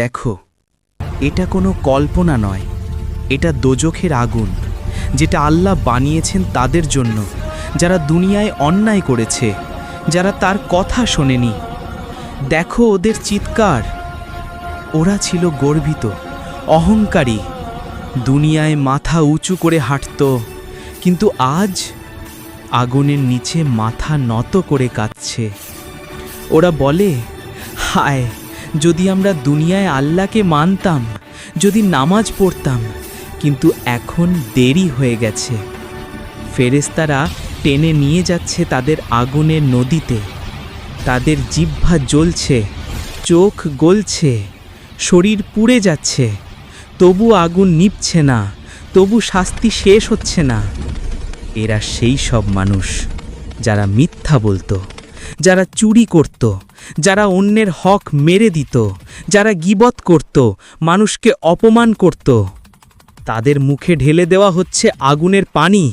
দেখো, এটা কোনো কল্পনা নয়। এটা দোজখের আগুন, যেটা আল্লাহ বানিয়েছেন তাদের জন্য, যারা দুনিয়ায় অন্যায় করেছে, যারা তার কথা শোনেনি। দেখো ওদের চিৎকার। ওরা ছিল গর্বিত, অহংকারী। দুনিয়ায় মাথা উঁচু করে হাঁটত, কিন্তু আজ আগুনের নিচে মাথা নত করে কাঁদছে। ওরা বলে, হায় যদি আমরা দুনিয়ায় আল্লাহকে মানতাম, যদি নামাজ পড়তাম, কিন্তু এখন দেরি হয়ে গেছে। ফেরেস্তারা টেনে নিয়ে যাচ্ছে তাদের আগুনের নদীতে। তাদের জিহ্বা জ্বলছে, চোখ গলছে, শরীর পুড়ে যাচ্ছে। তবু আগুন নিভছে না, তবু শাস্তি শেষ হচ্ছে না। এরা সেই সব মানুষ যারা মিথ্যা বলতো, যারা চুরি করত। যারা অন্যের হক মেরে দিত, যারা গিবত করত, মানুষকে অপমান করত। তাদের মুখে ঢেলে দেওয়া হচ্ছে আগুনের পানি।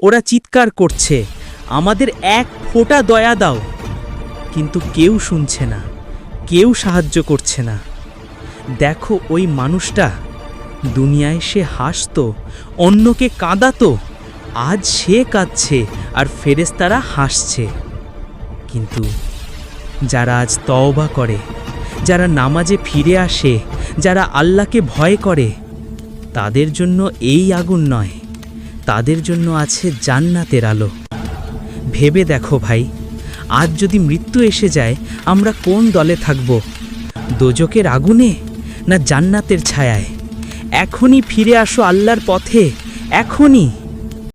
ওরা চিৎকার করছে, আমাদের এক ফোঁটা দয়া দাও। কিন্তু কেউ শুনছে না, কেউ সাহায্য করছে না। দেখো ওই মানুষটা, দুনিয়ায় সে হাসতো, অন্যকে কাঁদাতো, আজ সে কাঁদছে আর ফেরেস্তারা হাসছে। কিন্তু যারা আজ তওবা করে, যারা নামাজে ফিরে আসে, যারা আল্লাহকে ভয় করে, তাদের জন্য এই আগুন নয়, তাদের জন্য আছে জান্নাতের আলো। ভেবে দেখো ভাই, আজ যদি মৃত্যু এসে যায়, আমরা কোন দলে থাকব? দোজকের আগুনে না জান্নাতের ছায়ায়? এখনই ফিরে আসো আল্লাহর পথে, এখনই।